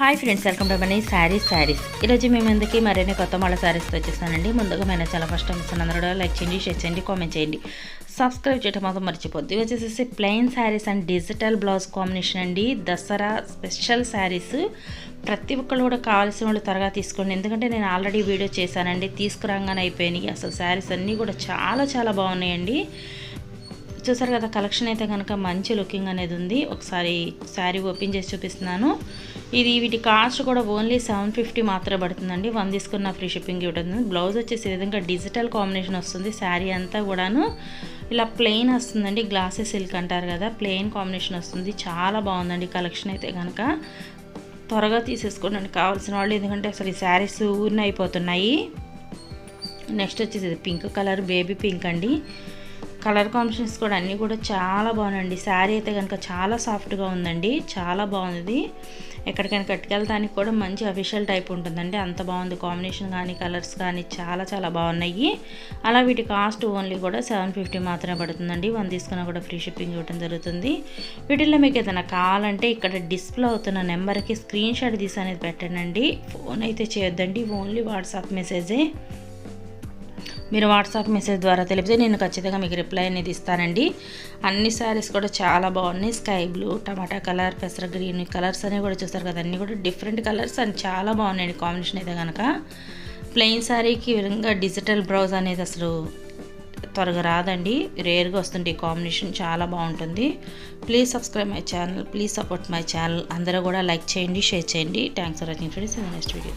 Hi friends welcome to Mani sarees sarees ఈరోజు మేము ఎందుకు మరిన్ని కొత్త మళ్ళీ శారీస్తో వచ్చేసానండి. ముందుగా మన చాలా ఫస్ట్ టైం ఇస్తాను అందరూ కూడా లైక్ చేయండి షేర్ చేయండి కామెంట్ చేయండి. సబ్స్క్రైబ్ చేయడం మాత్రం మర్చిపోద్ది. ఇవి వచ్చేసి plain sarees and digital blouse combination అండి. దసరా స్పెషల్ శారీస్ ప్రతి ఒక్కళ్ళు కూడా కావాల్సిన వాళ్ళు త్వరగా తీసుకోండి. ఎందుకంటే నేను ఆల్రెడీ వీడియో చేశానండి. తీసుకురాగానే అయిపోయినాయి. అసలు శారీస్ అన్నీ కూడా చాలా చాలా బాగున్నాయండి. చూసారు కదా కలెక్షన్ అయితే కనుక మంచి లుకింగ్ అనేది ఉంది. ఒకసారి శారీ ఓపెన్ చేసి చూపిస్తున్నాను. ఇది వీటి కాస్ట్ కూడా ఓన్లీ సెవెన్ ఫిఫ్టీ మాత్రమే పడుతుందండి. వన్ తీసుకున్న ఫ్రీ షిప్పింగ్ ఉంటుంది బ్లౌజ్ వచ్చేసి విధంగా డిజిటల్ కాంబినేషన్ వస్తుంది. శారీ అంతా కూడాను ఇలా ప్లెయిన్ వస్తుందండి. గ్లాసెస్ సిల్క్ అంటారు కదా ప్లెయిన్ కాంబినేషన్ వస్తుంది. చాలా బాగుందండి కలెక్షన్ అయితే కనుక త్వరగా తీసేసుకోండి కావాల్సిన వాళ్ళు ఎందుకంటే అసలు ఈ శారీస్ ఊరిని అయిపోతున్నాయి. నెక్స్ట్ వచ్చేసి పింక్ కలర్ బేబీ పింక్ అండి. కలర్ కాంబినేషన్స్ కూడా అన్నీ కూడా చాలా బాగున్నాయండి. శారీ అయితే కనుక చాలా సాఫ్ట్గా ఉందండి. చాలా బాగుంది. ఎక్కడికైనా కట్టుకెళ్ళడానికి కూడా మంచి అఫీషియల్ టైప్ ఉంటుందండి. అంత బాగుంది కాంబినేషన్ కానీ కలర్స్ కానీ చాలా చాలా బాగున్నాయి. అలా వీటి కాస్ట్ ఓన్లీ కూడా సెవెన్ ఫిఫ్టీ మాత్రమే పడుతుందండి. వన్ తీసుకున్నా కూడా ఫ్రీ షిప్పింగ్ ఇవ్వడం జరుగుతుంది. వీటిల్లో మీకు ఏదైనా కావాలంటే ఇక్కడ డిస్ప్లే అవుతున్న నెంబర్కి స్క్రీన్ షాట్ తీసి అనేది పెట్టండి. ఫోన్ అయితే చేయొద్దండి. ఓన్లీ వాట్సాప్ మెసేజే. మీరు వాట్సాప్ మెసేజ్ ద్వారా తెలిపితే నేను ఖచ్చితంగా మీకు రిప్లై అనేది ఇస్తానండి. అన్ని శారీస్ కూడా చాలా బాగున్నాయి. స్కై బ్లూ టమాటా కలర్ పెసర గ్రీన్ కలర్స్ అనేవి కూడా చూస్తారు కదా అన్నీ కూడా డిఫరెంట్ కలర్స్ అండ్ చాలా బాగున్నాయండి కాంబినేషన్ అయితే కనుక ప్లెయిన్ శారీకి విధంగా డిజిటల్ బ్రౌజ్ అనేది అసలు త్వరగా రాదండి. రేర్గా వస్తుంది ఈ కాంబినేషన్ చాలా బాగుంటుంది. Please subscribe my channel please support my channel. అందరూ కూడా లైక్ చేయండి షేర్ చేయండి. Thanks for watching friends. In next video